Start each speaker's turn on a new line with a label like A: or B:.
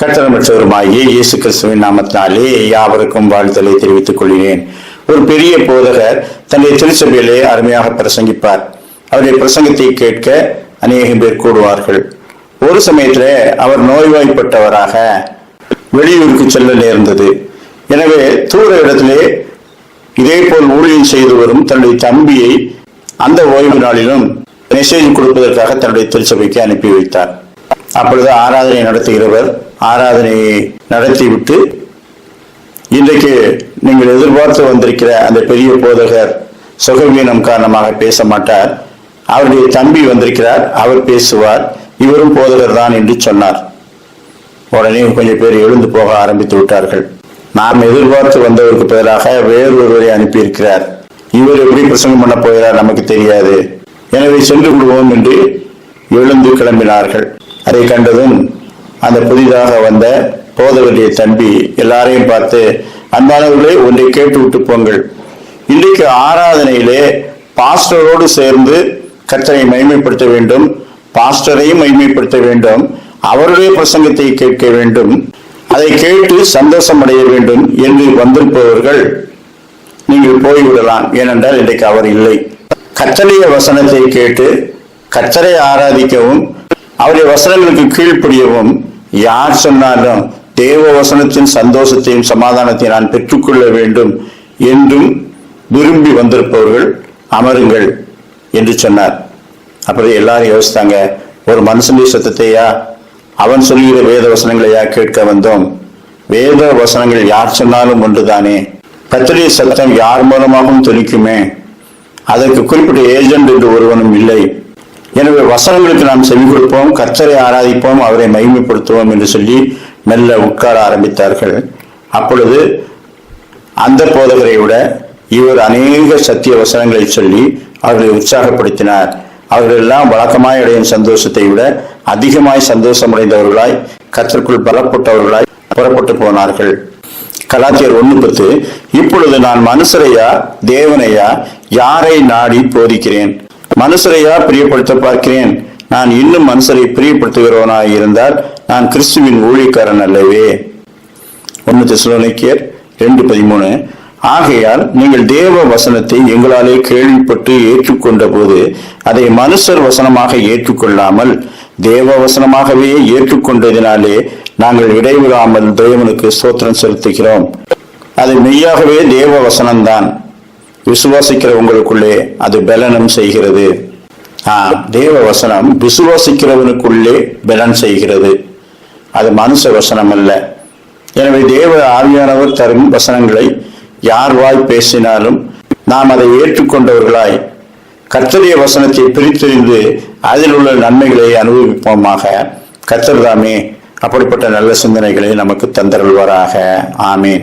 A: கட்டணமற்றவருமாகிய இயேசு கிறிஸ்துவின் நாமத்தினாலே யாவருக்கும் வாழ்த்தலை தெரிவித்துக் கொள்கிறேன். ஒரு பெரிய போதகர் தன்னுடைய திருச்சபையிலே அருமையாக பிரசங்கிப்பார். அவருடைய பிரசங்கத்தை கேட்க அநேகம் பேர் கூடுவார்கள் ஒரு சமயத்துல அவர் நோய்வாய்ப்பட்டவராக வெளியூருக்கு செல்ல நேர்ந்தது. எனவே தூர இடத்திலே இதே போல் ஊழியம் செய்து வரும் தன்னுடைய தம்பியை அந்த ஓய்வு நாளிலும் மெசேஜ் கொடுப்பதற்காக தன்னுடைய திருச்சபைக்கு அனுப்பி வைத்தார். அப்பொழுது ஆராதனை நடத்துகிறவர் ஆராதனையை நடத்திவிட்டு இன்றைக்கு நீங்கள் எதிர்பார்த்து வந்திருக்கிற அந்த பெரிய போதகர் சுகவீனம் காரணமாக பேச மாட்டார். அவருடைய தம்பி வந்திருக்கிறார் அவர் பேசுவார். இவரும் போதகர் தான் என்று சொன்னார். உடனே கொஞ்சம் பேர் எழுந்து போக ஆரம்பித்து விட்டார்கள். நாம் எதிர்பார்த்து வந்தவருக்கு பதிலாக வேறு ஒருவரை அனுப்பியிருக்கிறார். இவர் எப்படி பிரசங்கம் பண்ண போகிறார் நமக்கு தெரியாது. எனவே சென்று விடுவோம் என்று எழுந்து கிளம்பினார்கள். அதை கண்டதும் அந்த புதிதாக வந்த போதவருடைய தம்பி எல்லாரையும் பார்த்து அன்பானவர்களே ஒன்றை கேட்டு விட்டு போங்கள். இன்றைக்கு ஆராதனையிலே பாஸ்டரோடு சேர்ந்து கர்த்தரை மகிமைப்படுத்த வேண்டும் பாஸ்டரையும் மகிமைப்படுத்த வேண்டும் அவருடைய பிரசங்கத்தை கேட்க வேண்டும் அதை கேட்டு சந்தோஷம் அடைய வேண்டும் என்று வந்திருப்பவர்கள் நீங்கள் போய்விடலாம். ஏனென்றால் இன்றைக்கு அவர் இல்லை. கத்தலைய வசனத்தை கேட்டு கத்தரை ஆராதிக்கவும் அவருடைய வசனங்களுக்கு கீழ்ப்படியவும் யார் சொன்னாலும் தேவ வசனத்தின் சந்தோஷத்தையும் சமாதானத்தையும் நான் பெற்றுக்கொள்ள வேண்டும் என்றும் விரும்பி வந்திருப்பவர்கள் அமருங்கள் என்று சொன்னார். அப்புறம் எல்லாரும் யோசித்தாங்க ஒரு மனுஷனுடைய சத்தத்தையா? அவன் சொல்லுகிற வேத வசனங்களையா கேட்க வந்தோம்? வேத வசனங்கள் யார் சொன்னாலும் ஒன்றுதானே. கத்தருடைய சத்தம் யார் மூலமாகவும் துணிக்குமே. அதற்கு குறிப்பிட்ட ஏஜென்ட் என்று ஒருவனும் இல்லை. எனவே வசனங்களுக்கு நாம் செவி கொடுப்போம் கர்த்தரை ஆராதிப்போம் அவரை மகிமைப்படுத்துவோம் என்று சொல்லி மெல்ல உட்கார ஆரம்பித்தார்கள். அப்பொழுது அந்த போதகரை விட இவர் அநேக சத்திய வசனங்களை சொல்லி அவர்களை உற்சாகப்படுத்தினார். அவர்களெல்லாம் வழக்கமாய் அடையும் சந்தோஷத்தை விட அதிகமாய் சந்தோஷமடைந்தவர்களாய் கத்திற்குள் பலப்பட்டவர்களாய் புறப்பட்டு போனார்கள். கலாச்சியர் ஒண்ணு பத்து இப்பொழுது நான் மனுஷரையா தேவனையா யாரை நாடி போதிக்கிறேன்? மனுஷரையா பிரியப்படுத்த பார்க்கிறேன்? நான் இன்னும் மனுஷரை பிரியப்படுத்துகிறவனாய் இருந்தால் நான் கிறிஸ்துவின் ஊழியக்காரன் அல்லவே. ஒன்னு திசுலோனிக்கியர் ரெண்டு பதிமூணு. ஆகையால் நீங்கள் தேவ வசனத்தை எங்களாலே கேள்விப்பட்டு ஏற்றுக்கொண்ட போது அதை மனுஷர் வசனமாக ஏற்றுக்கொள்ளாமல் தேவ வசனமாகவே ஏற்றுக்கொண்டதினாலே நாங்கள் இடைவிடாமல் தேவனுக்கு ஸ்தோத்திரம் செலுத்துகிறோம். அது மெய்யாகவே தேவ வசனம்தான். விசுவாசிக்கிற உங்களுக்குள்ளே அது பலனம் செய்கிறது. ஆ தேவ வசனம் விசுவாசிக்கிறவனுக்குள்ளே பலன் செய்கிறது. அது மனுஷ வசனம் அல்ல எனவே தேவ ஆவியானவர் தரும் வசனங்களை யார் வாய் பேசினாலும் நாம் அதை ஏற்றுக்கொண்டவர்களாய் கர்த்தரிய வசனத்தை பிரித்தறிந்து அதில் உள்ள நன்மைகளை அனுபவிப்போமாக. கர்த்தர் தாமே அப்படிப்பட்ட நல்ல சிந்தனைகளை நமக்கு தந்தருள்வாராக. ஆமேன்.